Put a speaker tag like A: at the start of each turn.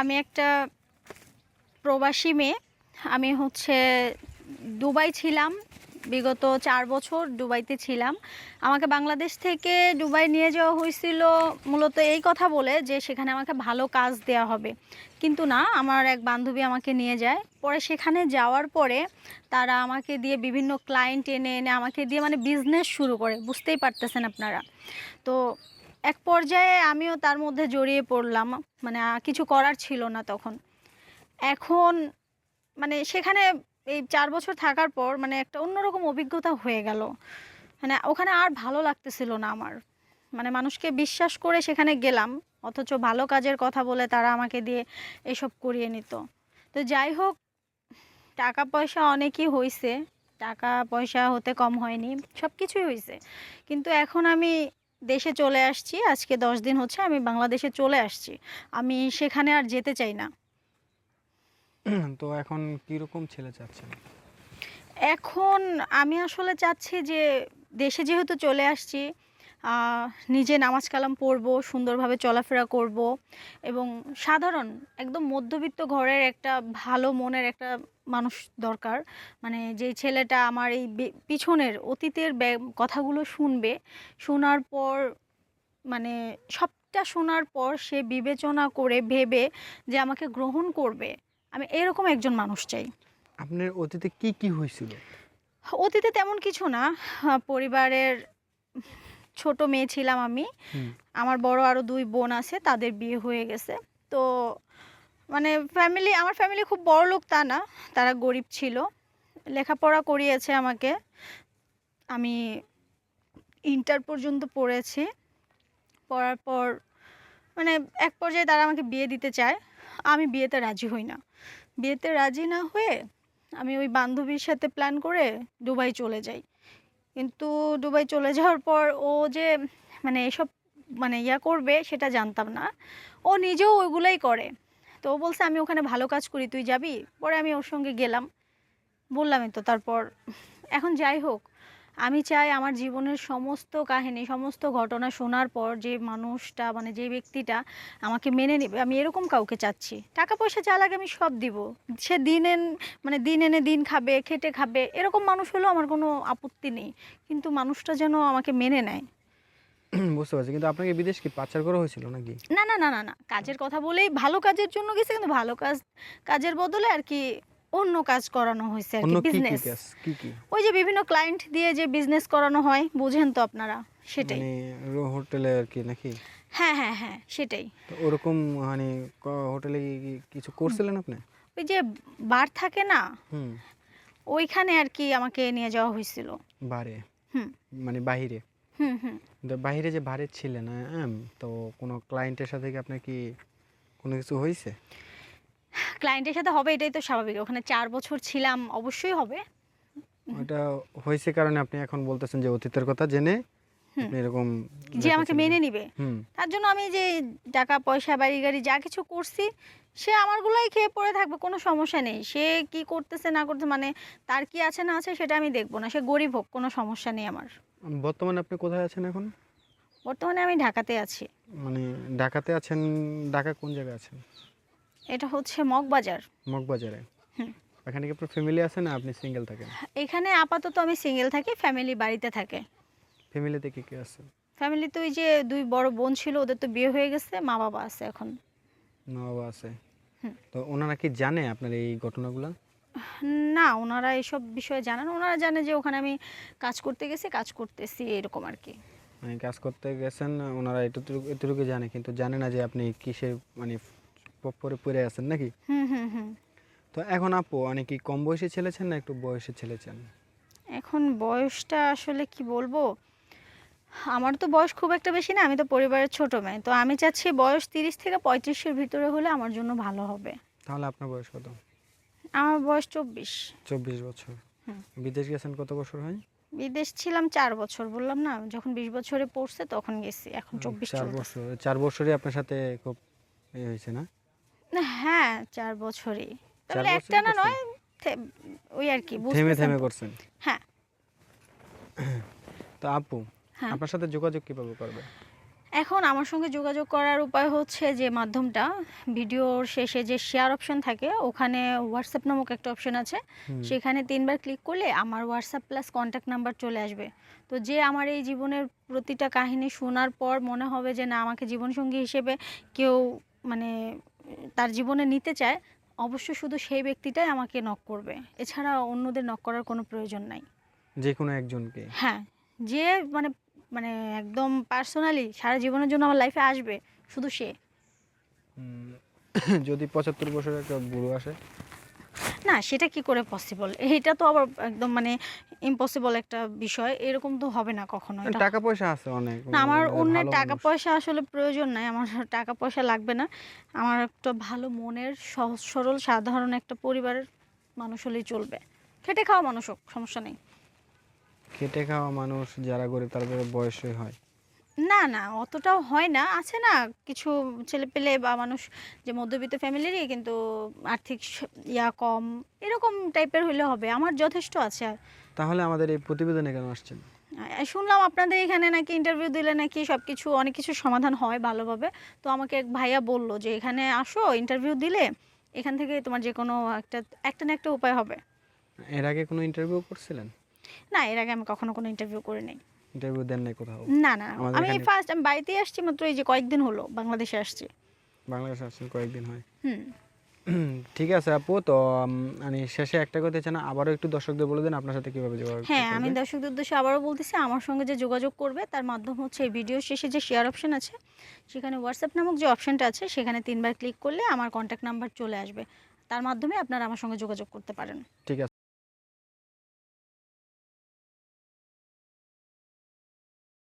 A: আমি একটা প্রবাসী মেয়ে। আমি হচ্ছে দুবাই ছিলাম, বিগত চার বছর দুবাইতে ছিলাম। আমাকে বাংলাদেশ থেকে দুবাই নিয়ে যাওয়া হয়েছিল মূলত এই কথা বলে যে সেখানে আমাকে ভালো কাজ দেওয়া হবে। কিন্তু না, আমার এক বান্ধবী আমাকে নিয়ে যায়। পরে সেখানে যাওয়ার পরে তারা আমাকে দিয়ে বিভিন্ন ক্লায়েন্ট এনে এনে আমাকে দিয়ে মানে বিজনেস শুরু করে। বুঝতেই পারতেছেন আপনারা। তো এক পর্যায়ে আমিও তার মধ্যে জড়িয়ে পড়লাম মানে কিছু করার ছিল না তখন। এখন মানে সেখানে এই চার বছর থাকার পর মানে একটা অন্যরকম অভিজ্ঞতা হয়ে গেল। মানে ওখানে আর ভালো লাগতেছিল না আমার। মানে মানুষকে বিশ্বাস করে সেখানে গেলাম, অথচ ভালো কাজের কথা বলে তারা আমাকে দিয়ে এসব করিয়ে নিত। তো যাই হোক, টাকা পয়সা অনেকই হয়েছে টাকা পয়সা হতে কম হয়নি সব কিছুই হয়েছে কিন্তু এখন আমি দেশে চলে আসছি। আজকে দশ দিন হচ্ছে আমি বাংলাদেশে চলে আসছি। আমি সেখানে আর যেতে চাই না।
B: তো এখন কীরকম ছেলে চাচ্ছেন?
A: এখন আমি আসলে চাচ্ছি যে দেশে যেহেতু চলে আসছি নিজে নামাজ কালাম পড়ব সুন্দরভাবে চলাফেরা করব এবং সাধারণ একদম মধ্যবিত্ত ঘরের একটা ভালো মনের একটা মানুষ দরকার। মানে যেই ছেলেটা আমার এই পিছনের অতীতের কথাগুলো শুনবে শোনার পর মানে সবটা শোনার পর সে বিবেচনা করে ভেবে যে আমাকে গ্রহণ করবে আমি এরকম একজন মানুষ চাই।
B: আপনার অতীতে কি কি হয়েছিল?
A: অতীতে তেমন কিছু না। পরিবারের ছোট মেয়ে ছিলাম আমি। আমার বড় আরও দুই বোন আছে তাদের বিয়ে হয়ে গেছে। তো মানে ফ্যামিলি আমার ফ্যামিলি খুব বড় লোক তা না তারা গরিব ছিল। লেখাপড়া করিয়েছে আমাকে। আমি ইন্টার পর্যন্ত পড়েছি। পড়ার পর মানে এক পর্যায়ে তারা আমাকে বিয়ে দিতে চায়। আমি বিয়েতে রাজি হই না। বিয়েতে রাজি না হয়ে আমি ওই বান্ধবীর সাথে প্ল্যান করে দুবাই চলে যাই। কিন্তু দুবাই চলে যাওয়ার পর ও যে মানে এসব মানে ইয়া করবে সেটা জানতাম না। ও নিজেও ওইগুলোই করে। তো ও বলছে, আমি ওখানে ভালো কাজ করি, তুই যাবি? পরে আমি ওর সঙ্গে গেলাম। বললামই তো, তারপর এখন যাই হোক আমি চাই আমার জীবনের সমস্ত কাহিনী সমস্ত ঘটনা শোনার পর যে মানুষটা মানে যে ব্যক্তিটা আমাকে মেনে নেবে আমি এরকম কাউকে চাচ্ছি। টাকা পয়সা যা লাগে আমি সব দিব। সে দিন এন মানে দিন এনে দিন খাবে খেটে খাবে এরকম মানুষ হলেও আমার কোনো আপত্তি নেই। কিন্তু মানুষটা যেন আমাকে মেনে নেয়।
B: বুঝতে পারছি। কিন্তু আপনাকে বিদেশ কি পাচার করা হয়েছিল নাকি?
A: না না না না না। কাজের কথা বলেই ভালো কাজের জন্য গেছে কিন্তু ভালো কাজ কাজের বদলে আর কি অন্য কাজ করানো হয়েছে আর কি বিজনেস
B: কি কি
A: ওই যে বিভিন্ন ক্লায়েন্ট দিয়ে যে বিজনেস করানো হয় বুঝেন তো আপনারা সেটাই।
B: মানে হোটেলে আর কি নাকি?
A: হ্যাঁ হ্যাঁ হ্যাঁ সেটাই।
B: ওরকম মানে হোটেলে কিছু করছিলেন আপনি?
A: ওই যে বার থাকে না
B: হুম।
A: ওইখানে আর কি আমাকে নিয়ে যাওয়া হয়েছিল।
B: বারে?
A: হুম।
B: মানে বাহিরে?
A: হুম হুম।
B: বাহিরে যে বারে ছিলেন হ্যাঁ? তো কোনো ক্লায়েন্টের সাথে কি আপনার কি কোনো কিছু হয়েছে?
A: ক্লায়েন্টের সাথে হবে এটাই তো স্বাভাবিক। ওখানে চার বছর ছিলাম অবশ্যই হবে।
B: ওটা হয়েছে কারণে আপনি এখন বলতেছেন যে অতীতের কথা জেনে এরকম
A: যে আমাকে মেনে নিবে।
B: হুম।
A: তার জন্য আমি যে টাকা পয়সা বাড়ি গাড়ি যা কিছু করছি সে আমারগুলোই খেয়ে পড়ে থাকবে কোনো সমস্যা নেই। সে কি করতেছে না করতেছে মানে তার কি আছে না আছে সেটা আমি দেখব না। সে গরিব হোক কোনো সমস্যা নেই আমার।
B: বর্তমানে আপনি কোথায় আছেন এখন?
A: বর্তমানে আমি ঢাকাতে আছি।
B: মানে ঢাকাতে আছেন ঢাকা কোন জায়গায় আছেন?
A: এটা হচ্ছে মগবাজার।
B: মগবাজারে। এখানে কি আপনার ফ্যামিলি আছে না আপনি সিঙ্গেল থাকেন?
A: এখানে আপাতত আমি সিঙ্গেল থাকি ফ্যামিলি বাড়িতে থাকে।
B: ফ্যামিলিতে কি কি আছে?
A: ফ্যামিলি তো ওই যে দুই বড় বোন ছিল ওদের তো বিয়ে হয়ে গেছে মা বাবা আছে এখন।
B: মা বাবা আছে। তো ওনারা কি জানে আপনার এই ঘটনাগুলো?
A: না ওনারা এসব বিষয়ে জানেন ওনারা জানে যে ওখানে আমি কাজ করতে গেছি কাজ করতেছি এরকম আর কি।
B: মানে কাজ করতে গেছেন ওনারা এতটুকু এতটুকু জানে কিন্তু জানে না যে আপনি কিসের মানে পরে পড়ে আছেন নাকি?
A: হুম হুম হুম।
B: তো এখন আপু মানে কি কম বয়সী ছেলেছেন না একটু বয়সী ছেলেছেন
A: এখন বয়সটা আসলে কি বলব? আমার তো বয়স খুব একটা বেশি না আমি তো পরিবারের ছোট মেয়ে। তো আমি চাচ্ছি বয়স তিরিশ থেকে পঁয়ত্রিশের ভিতরে হলে আমার জন্য ভালো হবে।
B: তাহলে আপনার বয়স কত?
A: আমার বয়স চব্বিশ।
B: চব্বিশ বছর।
A: হুম।
B: বিদেশ গেছেন কত বছর হয়?
A: বিদেশ ছিলাম চার বছর বললাম না যখন বিশ বছরে পড়ছে তখন গেছি এখন চব্বিশ
B: চার। বছর। চার বছরই আপনার সাথে খুব ইয়ে হয়েছে না,
A: হ্যাঁ চার বছরই। তাহলে একটা না নয় ওই আর কি
B: থেমে থেমে করছেন?
A: হ্যাঁ।
B: তো আপু
A: হ্যাঁ।
B: আপনার সাথে যোগাযোগ কীভাবে করবে?
A: এখন আমার সঙ্গে যোগাযোগ করার উপায় হচ্ছে যে মাধ্যমটা ভিডিওর শেষে যে শেয়ার অপশন থাকে ওখানে হোয়াটসঅ্যাপ নামক একটা অপশন আছে। সেখানে তিনবার ক্লিক করলে আমার হোয়াটসঅ্যাপ প্লাস কন্ট্যাক্ট নাম্বার চলে আসবে। তো যে আমার এই জীবনের প্রতিটা কাহিনী শোনার পর মনে হবে যে না আমাকে জীবনসঙ্গী হিসেবে কেউ মানে তার জীবনে নিতে চায় অবশ্য শুধু সেই ব্যক্তিটাই আমাকে নক করবে। এছাড়া অন্যদের নক করার কোনো প্রয়োজন নাই।
B: যে কোনো একজনকে?
A: হ্যাঁ যে মানে মানে একদম পার্সোনালি সারা জীবনের জন্য আমার লাইফে আসবে শুধু সে।
B: যদি পঁচাত্তর বছরের একটা বুড়ো আসে?
A: না সেটা কি করে পসিবল এটা তো আবার একদম মানে ইম্পসিবল একটা বিষয়। এরকম তো হবে না কখনো
B: টাকা পয়সা আছে অনেক।
A: না আমার
B: ভালো
A: টাকা পয়সা আসলে প্রয়োজন নাই। আমার টাকা পয়সা লাগবে না। আমার একটা ভালো মনের সহজ সরল সাধারণ একটা পরিবারের মানুষ হলেই চলবে। খেটে খাওয়া মানুষ হোক সমস্যা নেই।
B: খেটে খাওয়া মানুষ যারা গরিব তাদের বয়সই হয়।
A: না না অতটাও হয় না। আছে না কিছু ছেলে পেলে বা মানুষ যে মধ্যবিত্ত ফ্যামিলিরই কিন্তু আর্থিক ইয়া কম এরকম টাইপের হইলে হবে। আমার যথেষ্ট আছে।
B: তাহলে আমাদের এই প্রতিবেদনে কেন আসছেন?
A: শুনলাম আপনাদের এখানে নাকি ইন্টারভিউ দিলে নাকি সব কিছু অনেক কিছু সমাধান হয় ভালোভাবে। তো আমাকে এক ভাইয়া বলল যে এখানে আসো ইন্টারভিউ দিলে এখান থেকে তোমার যে কোনো একটা একটা না একটা উপায় হবে।
B: এর আগে কোনো ইন্টারভিউ করছিলেন?
A: না এর আগে আমি কখনো কোনো ইন্টারভিউ করে নেই
B: ইন্টারভিউ দেন নাই কোথাও?
A: না না আমি ফার্স্ট আমি বাড়িতেই আসছি মাত্র এই যে কয়েকদিন হলো বাংলাদেশে আসছি।
B: বাংলাদেশে আসছেন কয়েকদিন হয়।
A: হুম।
B: ঠিক আছে আপু তো মানে শেষে একটা কথা চান আবারও একটু দর্শকদের বলে দেন আপনার সাথে কীভাবে যোগাযোগ
A: হ্যাঁ আমি দর্শকদের উদ্দেশ্যে আবারও বলতেছি আমার সঙ্গে যে যোগাযোগ করবে তার মাধ্যম হচ্ছে এই ভিডিও শেষে যে শেয়ার অপশন আছে সেখানে হোয়াটসঅ্যাপ নামক যে অপশনটা আছে সেখানে তিনবার ক্লিক করলে আমার কন্ট্যাক্ট নাম্বার চলে আসবে। তার মাধ্যমে আপনারা আমার সঙ্গে যোগাযোগ করতে পারেন।
B: ঠিক আছে।